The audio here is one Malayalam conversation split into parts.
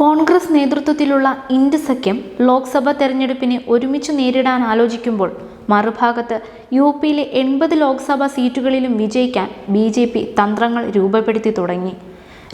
കോൺഗ്രസ് നേതൃത്വത്തിലുള്ള ഇന്ത്യ സഖ്യം ലോക്സഭാ തെരഞ്ഞെടുപ്പിനെ ഒരുമിച്ച് നേരിടാൻ ആലോചിക്കുമ്പോൾ മറുഭാഗത്ത് യു പിയിലെ എൺപത് ലോക്സഭാ സീറ്റുകളിലും വിജയിക്കാൻ ബി ജെ പി തന്ത്രങ്ങൾ രൂപപ്പെടുത്തി തുടങ്ങി.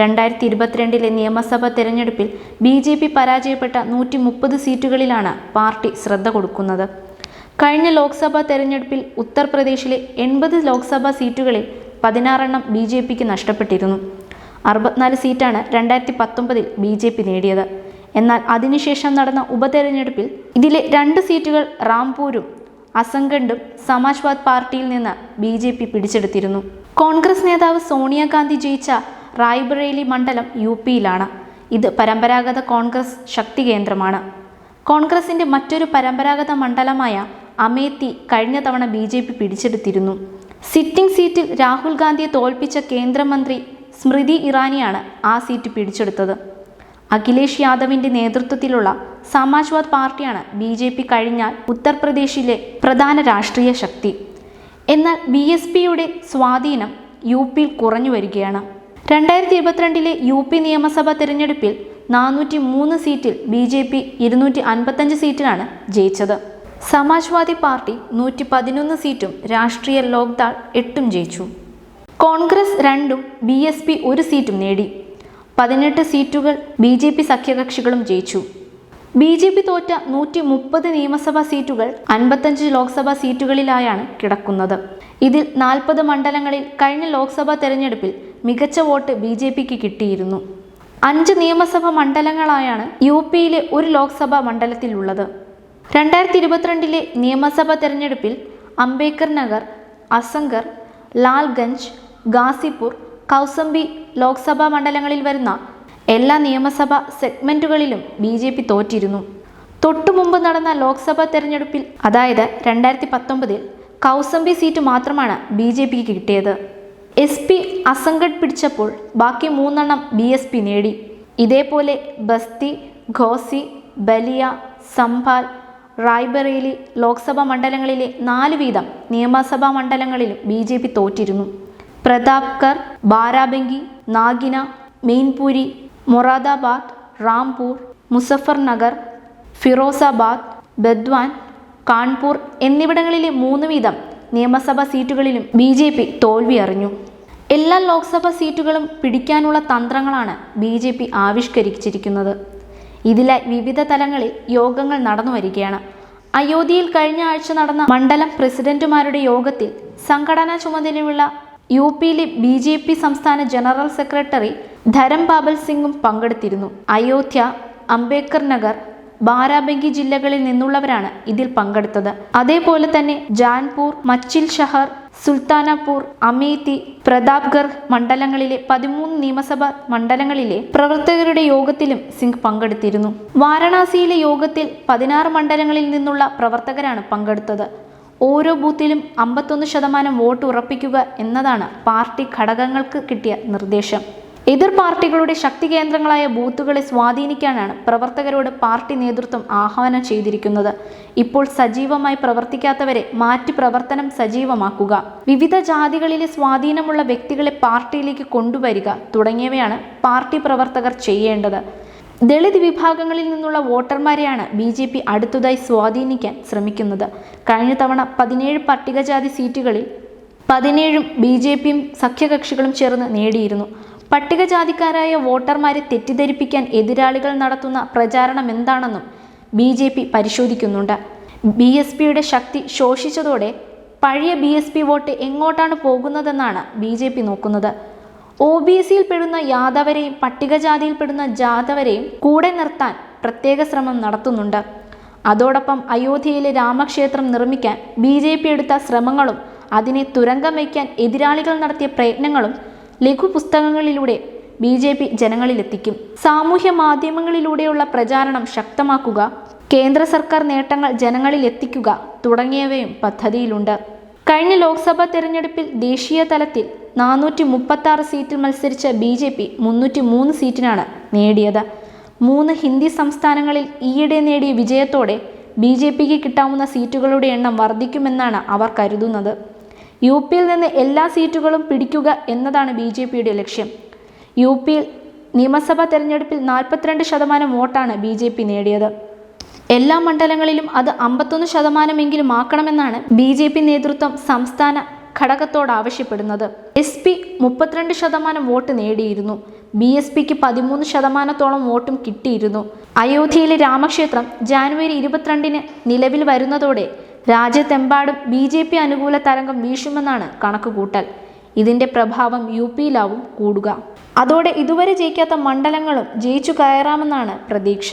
രണ്ടായിരത്തി ഇരുപത്തിരണ്ടിലെ നിയമസഭാ തെരഞ്ഞെടുപ്പിൽ ബി ജെ പി പരാജയപ്പെട്ട നൂറ്റി മുപ്പത് സീറ്റുകളിലാണ് പാർട്ടി ശ്രദ്ധ കൊടുക്കുന്നത്. കഴിഞ്ഞ ലോക്സഭാ തെരഞ്ഞെടുപ്പിൽ ഉത്തർപ്രദേശിലെ എൺപത് ലോക്സഭാ സീറ്റുകളിൽ പതിനാറെണ്ണം ബി ജെ പിക്ക് നഷ്ടപ്പെട്ടിരുന്നു. അറുപത്തിനാല് സീറ്റാണ് രണ്ടായിരത്തി പത്തൊമ്പതിൽ ബി ജെ പി നേടിയത്. എന്നാൽ അതിനുശേഷം നടന്ന ഉപതെരഞ്ഞെടുപ്പിൽ ഇതിലെ രണ്ട് സീറ്റുകൾ റാംപൂരും അസംഗണ്ടും സമാജ്വാദ് പാർട്ടിയിൽ നിന്ന് ബി ജെ പി പിടിച്ചെടുത്തിരുന്നു. കോൺഗ്രസ് നേതാവ് സോണിയാഗാന്ധി ജയിച്ച റായ്ബറേലി മണ്ഡലം യു പിയിലാണ്. ഇത് പരമ്പരാഗത കോൺഗ്രസ് ശക്തി കേന്ദ്രമാണ്. കോൺഗ്രസിന്റെ മറ്റൊരു പരമ്പരാഗത മണ്ഡലമായ അമേത്തി കഴിഞ്ഞ തവണ ബി ജെ പി പിടിച്ചെടുത്തിരുന്നു. സിറ്റിംഗ് സീറ്റിൽ രാഹുൽ ഗാന്ധിയെ തോൽപ്പിച്ച കേന്ദ്രമന്ത്രി സ്മൃതി ഇറാനിയാണ് ആ സീറ്റ് പിടിച്ചെടുത്തത്. അഖിലേഷ് യാദവിന്റെ നേതൃത്വത്തിലുള്ള സമാജ്വാദ് പാർട്ടിയാണ് ബി ജെ പി കഴിഞ്ഞാൽ ഉത്തർപ്രദേശിലെ പ്രധാന രാഷ്ട്രീയ ശക്തി. എന്നാൽ ബി എസ് പിയുടെ സ്വാധീനം യു പിയിൽ കുറഞ്ഞു വരികയാണ്. രണ്ടായിരത്തി ഇരുപത്തിരണ്ടിലെ യു പി നിയമസഭാ തിരഞ്ഞെടുപ്പിൽ നാനൂറ്റി മൂന്ന് സീറ്റിൽ ബി ജെ പി ഇരുന്നൂറ്റി അൻപത്തഞ്ച് സീറ്റിലാണ് ജയിച്ചത്. സമാജ്വാദി പാർട്ടി നൂറ്റി പതിനൊന്ന് സീറ്റും രാഷ്ട്രീയ ലോക്ദാൾ എട്ടും ജയിച്ചു. കോൺഗ്രസ് രണ്ടും ബി എസ് പി ഒരു സീറ്റും നേടി. പതിനെട്ട് സീറ്റുകൾ ബി ജെ പി സഖ്യകക്ഷികളും ജയിച്ചു. ബി ജെ പി തോറ്റ നൂറ്റി മുപ്പത് നിയമസഭാ സീറ്റുകൾ അൻപത്തഞ്ച് ലോക്സഭാ സീറ്റുകളിലായാണ് കിടക്കുന്നത്. ഇതിൽ നാൽപ്പത് മണ്ഡലങ്ങളിൽ കഴിഞ്ഞ ലോക്സഭാ തെരഞ്ഞെടുപ്പിൽ മികച്ച വോട്ട് ബി ജെ പിക്ക് കിട്ടിയിരുന്നു. അഞ്ച് നിയമസഭാ മണ്ഡലങ്ങളായാണ് യു പിയിലെ ഒരു ലോക്സഭാ മണ്ഡലത്തിലുള്ളത്. രണ്ടായിരത്തി ഇരുപത്തിരണ്ടിലെ നിയമസഭാ തെരഞ്ഞെടുപ്പിൽ അംബേദ്കർ നഗർ അസംഗർ ലാൽഗഞ്ച് ഗാസിപൂർ കൗസംബി ലോക്സഭാ മണ്ഡലങ്ങളിൽ വരുന്ന എല്ലാ നിയമസഭാ സെഗ്മെന്റുകളിലും ബി ജെ പി തോറ്റിരുന്നു. തൊട്ടുമുമ്പ് നടന്ന ലോക്സഭാ തെരഞ്ഞെടുപ്പിൽ അതായത് രണ്ടായിരത്തി പത്തൊമ്പതിൽ കൗസംബി സീറ്റ് മാത്രമാണ് ബി ജെ പിക്ക് കിട്ടിയത്. എസ് പി അസംഗഡ് പിടിച്ചപ്പോൾ ബാക്കി മൂന്നെണ്ണം ബി എസ് പി നേടി. ഇതേപോലെ ബസ്തി ഘോസി ബലിയ സംഭാൽ റായ്ബറേലി ലോക്സഭാ മണ്ഡലങ്ങളിലെ നാല് വീതം നിയമസഭാ മണ്ഡലങ്ങളിലും ബി തോറ്റിരുന്നു. പ്രതാപ്കർ ബാരാബങ്കി നാഗിന മെയിൻപൂരി മൊറാദാബാദ് റാംപൂർ മുസഫർ നഗർ ഫിറോസാബാദ് ബദ്വാൻ കാൺപൂർ എന്നിവിടങ്ങളിലെ മൂന്ന് വീതം നിയമസഭാ സീറ്റുകളിലും ബി ജെ പി തോൽവി അറിഞ്ഞു എല്ലാ ലോക്സഭാ സീറ്റുകളും പിടിക്കാനുള്ള തന്ത്രങ്ങളാണ് ബി ജെ പി ആവിഷ്കരിച്ചിരിക്കുന്നത്. ഇതിലെ വിവിധ തലങ്ങളിൽ യോഗങ്ങൾ നടന്നു വരികയാണ്. അയോധ്യയിൽ കഴിഞ്ഞ ആഴ്ച നടന്ന മണ്ഡലം പ്രസിഡന്റുമാരുടെ യോഗത്തിൽ സംഘടനാ ചുമതലയുള്ള യു പിയിലെ ബി ജെ പി സംസ്ഥാന ജനറൽ സെക്രട്ടറി ധരം ബാബൽ സിംഗും പങ്കെടുത്തിരുന്നു. അയോധ്യ അംബേദ്കർ നഗർ ബാരാബങ്കി ജില്ലകളിൽ നിന്നുള്ളവരാണ് ഇതിൽ പങ്കെടുത്തത്. അതേപോലെ തന്നെ ജാൻപൂർ മച്ചിൽ ഷഹർ സുൽത്താനപൂർ അമേത്തി പ്രതാപ്ഗർ മണ്ഡലങ്ങളിലെ പതിമൂന്ന് നിയമസഭാ മണ്ഡലങ്ങളിലെ പ്രവർത്തകരുടെ യോഗത്തിലും സിംഗ് പങ്കെടുത്തിരുന്നു. വാരണാസിയിലെ യോഗത്തിൽ പതിനാറ് മണ്ഡലങ്ങളിൽ നിന്നുള്ള പ്രവർത്തകരാണ് പങ്കെടുത്തത്. ഓരോ ബൂത്തിലും അമ്പത്തൊന്ന് ശതമാനം വോട്ട് ഉറപ്പിക്കുക എന്നതാണ് പാർട്ടി ഘടകങ്ങൾക്ക് കിട്ടിയ നിർദ്ദേശം. എതിർ പാർട്ടികളുടെ ശക്തി കേന്ദ്രങ്ങളായ ബൂത്തുകളെ സ്വാധീനിക്കാനാണ് പ്രവർത്തകരോട് പാർട്ടി നേതൃത്വം ആഹ്വാനം ചെയ്തിരിക്കുന്നത്. ഇപ്പോൾ സജീവമായി പ്രവർത്തിക്കാത്തവരെ മാറ്റി പ്രവർത്തനം സജീവമാക്കുക. വിവിധ ജാതികളിലെ സ്വാധീനമുള്ള വ്യക്തികളെ പാർട്ടിയിലേക്ക് കൊണ്ടുവരിക തുടങ്ങിയവയാണ് പാർട്ടി പ്രവർത്തകർ ചെയ്യേണ്ടത്. ദളിത് വിഭാഗങ്ങളിൽ നിന്നുള്ള വോട്ടർമാരെയാണ് ബി ജെ പി അടുത്തതായി സ്വാധീനിക്കാൻ ശ്രമിക്കുന്നത്. കഴിഞ്ഞ തവണ പതിനേഴ് പട്ടികജാതി സീറ്റുകളിൽ പതിനേഴും ബി ജെ പിയും സഖ്യകക്ഷികളും ചേർന്ന് നേടിയിരുന്നു. പട്ടികജാതിക്കാരായ വോട്ടർമാരെ തെറ്റിദ്ധരിപ്പിക്കാൻ എതിരാളികൾ നടത്തുന്ന പ്രചാരണം എന്താണെന്നും ബി ജെ പി പരിശോധിക്കുന്നുണ്ട്. ബി എസ് പിയുടെ ശക്തി ശോഷിച്ചതോടെ പഴയ ബി എസ് പി വോട്ട് എങ്ങോട്ടാണ് പോകുന്നതെന്നാണ് ബി ജെ പി നോക്കുന്നത്. ഒ ബി സിയിൽ പെടുന്ന യാദവരെയും പട്ടികജാതിയിൽ പെടുന്ന ജാതവരെയും കൂടെ നിർത്താൻ പ്രത്യേക ശ്രമം നടത്തുന്നുണ്ട്. അതോടൊപ്പം അയോധ്യയിലെ രാമക്ഷേത്രം നിർമ്മിക്കാൻ ബി ജെ പി എടുത്ത ശ്രമങ്ങളും അതിനെ തുരങ്കം വയ്ക്കാൻ എതിരാളികൾ നടത്തിയ പ്രയത്നങ്ങളും ലഘുപുസ്തകങ്ങളിലൂടെ ബി ജെ പി ജനങ്ങളിലെത്തിക്കും. സാമൂഹ്യ മാധ്യമങ്ങളിലൂടെയുള്ള പ്രചാരണം ശക്തമാക്കുക കേന്ദ്ര സർക്കാർ നേട്ടങ്ങൾ ജനങ്ങളിൽ എത്തിക്കുക തുടങ്ങിയവയും പദ്ധതിയിലുണ്ട്. കഴിഞ്ഞ ലോക്സഭാ തെരഞ്ഞെടുപ്പിൽ ദേശീയ തലത്തിൽ നാനൂറ്റി മുപ്പത്തി ആറ് സീറ്റിൽ മത്സരിച്ച ബി ജെ പി മുന്നൂറ്റി മൂന്ന് സീറ്റിനാണ് നേടിയത്. മൂന്ന് ഹിന്ദി സംസ്ഥാനങ്ങളിൽ ഈയിടെ നേടിയ വിജയത്തോടെ ബി ജെ പിക്ക് കിട്ടാവുന്ന സീറ്റുകളുടെ എണ്ണം വർദ്ധിക്കുമെന്നാണ് അവർ കരുതുന്നത്. യു പിയിൽ നിന്ന് എല്ലാ സീറ്റുകളും പിടിക്കുക എന്നതാണ് ബി ജെ പിയുടെ ലക്ഷ്യം. യു പിയിൽ നിയമസഭാ തെരഞ്ഞെടുപ്പിൽ നാൽപ്പത്തിരണ്ട് ശതമാനം വോട്ടാണ് ബി ജെ പി നേടിയത്. എല്ലാ മണ്ഡലങ്ങളിലും അത് അമ്പത്തൊന്ന് ശതമാനമെങ്കിലും ആക്കണമെന്നാണ് ബി ജെ പി നേതൃത്വം സംസ്ഥാന ഘടകത്തോട് ആവശ്യപ്പെടുന്നത്. എസ് പി മുപ്പത്തിരണ്ട് ശതമാനം വോട്ട് നേടിയിരുന്നു. ബി എസ് പിക്ക് പതിമൂന്ന് ശതമാനത്തോളം വോട്ടും കിട്ടിയിരുന്നു. അയോധ്യയിലെ രാമക്ഷേത്രം ജാനുവരി ഇരുപത്തിരണ്ടിന് നിലവിൽ വരുന്നതോടെ രാജ്യത്തെമ്പാടും ബി ജെ പി അനുകൂല തരംഗം വീശുമെന്നാണ് കണക്കുകൂട്ടൽ. ഇതിന്റെ പ്രഭാവം യു പിയിലാവും കൂടുക. അതോടെ ഇതുവരെ ജയിക്കാത്ത മണ്ഡലങ്ങളും ജയിച്ചു കയറാമെന്നാണ് പ്രതീക്ഷ.